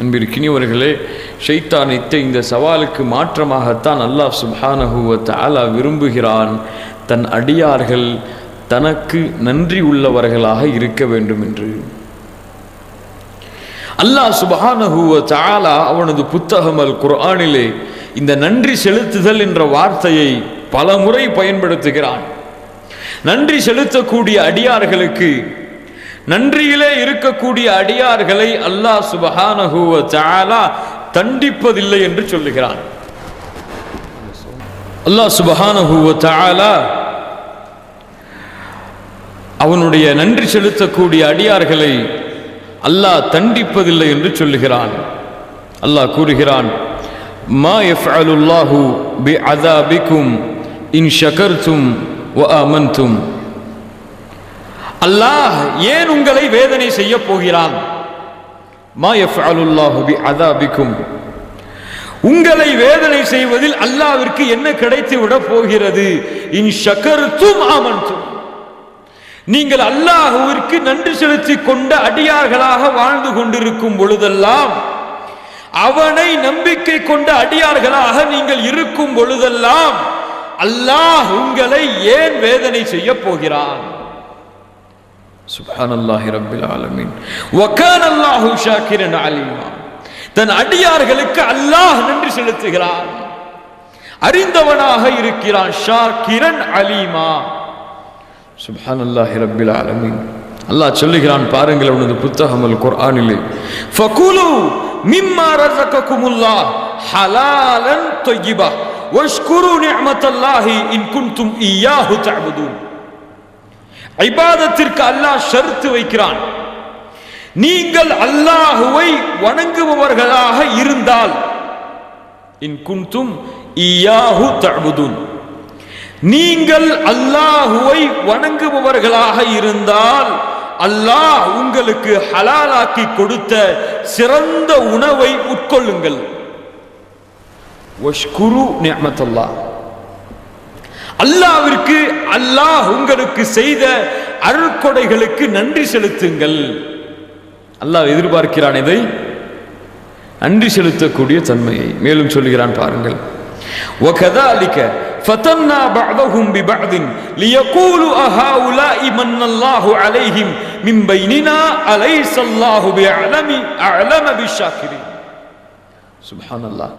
அன்பிற்கினியவர்களே ஷைத்தான் இட்ட இந்த சவாலுக்கு மாற்றமாகத்தான் அல்லாஹ் சுபானஹுவத் அலா விரும்புகிறான். தன் அடியார்கள் தனக்கு நன்றி உள்ளவர்களாக இருக்க வேண்டும் என்று. அல்லாஹ் சுபஹானஹுவ தாலா அவனது புத்தகம் அல் குர்ஆனிலே இந்த நன்றி செலுத்துதல் என்ற வார்த்தையை பல முறை பயன்படுத்துகிறான். நன்றி செலுத்தக்கூடிய அடியார்களுக்கு நன்றியிலே இருக்கக்கூடிய அடியார்களை அல்லாஹ் சுபஹானஹுவ தாலா தண்டிப்பதில்லை என்று சொல்லுகிறான். அல்லாஹ் சுபஹானஹுவ தாலா அவனுடைய நன்றி செலுத்தக்கூடிய அடியார்களை அல்லாஹ் தண்டிப்பதில்லை என்று சொல்லுகிறான். அல்லாஹ் கூறுகிறான் மா யஃஅலுல்லாஹு பிஅதாபிக்கும் இன் ஷகர்த்தும் வ அமன்தும் அல்லாஹ் ஏன் உங்களை வேதனை செய்ய போகிறான்? மா உங்களை வேதனை செய்வதில் அல்லாவிற்கு என்ன கிடைத்து விட போகிறது? இன் ஷகர்தும் ஆமன்தும். நீங்கள் அல்லாஹுவிற்கு நன்றி செலுத்திக் கொண்ட அடியார்களாக வாழ்ந்து கொண்டிருக்கும் பொழுதெல்லாம் அவனை நம்பிக்கை கொண்ட அடியார்களாக நீங்கள் இருக்கும் பொழுதெல்லாம் அல்லாஹ் உங்களை ஏன் வேதனை செய்ய போகிறான்? சுப்ஹானல்லாஹி ரப்பில் ஆலமீன். வகான அல்லாஹு ஷாக்கிரன் அலீமா. தன் அடியார்களுக்கு அல்லாஹ் நன்றி செலுத்துகிறான். அறிந்தவனாக இருக்கிறான் ஷாக்கிரன் அலீமா. சுப்ஹான் அல்லாஹி ரப்பில் ஆலமீன். அல்லாஹ் சொல்லுகிறான் பாருங்கள் அவனது புத்தகம் அல் குர்ஆனிலே. ஃபகுலு மிம்மா ரஸககுமுல்லாஹ் ஹலாலன் தய்யிபா. வஷ்குரு நிஅமத்தல்லாஹி இன் குன்தும் இய்யாஹு தஅபுதூன். ஐபாதத்திற்கு அல்லாஹ் ஷர்த்து வைக்கிறான். நீங்கள் அல்லாஹுவை வணங்குபவர்களாக இருந்தால் இன் நீங்கள் அல்லாஹுவை வணங்குபவர்களாக இருந்தால் அல்லாஹ் உங்களுக்கு ஹலாலாக்கி கொடுத்த சிறந்த உணவை உட்கொள்ளுங்கள். வஷ்குரு நிஅமத்தல்லாஹ் அல்லாவிற்கு அல்லாஹ் உங்களுக்கு செய்த அருட்கொடைகளுக்கு நன்றி செலுத்துங்கள் அல்லாஹ் எதிர்பார்க்கிறான் இதை நன்றி செலுத்தக்கூடிய தன்மையை மேலும் சொல்லுகிறான் பாருங்கள் وكذلك فتنا بعضهم ببعض ليقولوا أهؤلاء من الله عليهم من بيننا أليس الله بأعلم أعلم بالشاكرين سبحان الله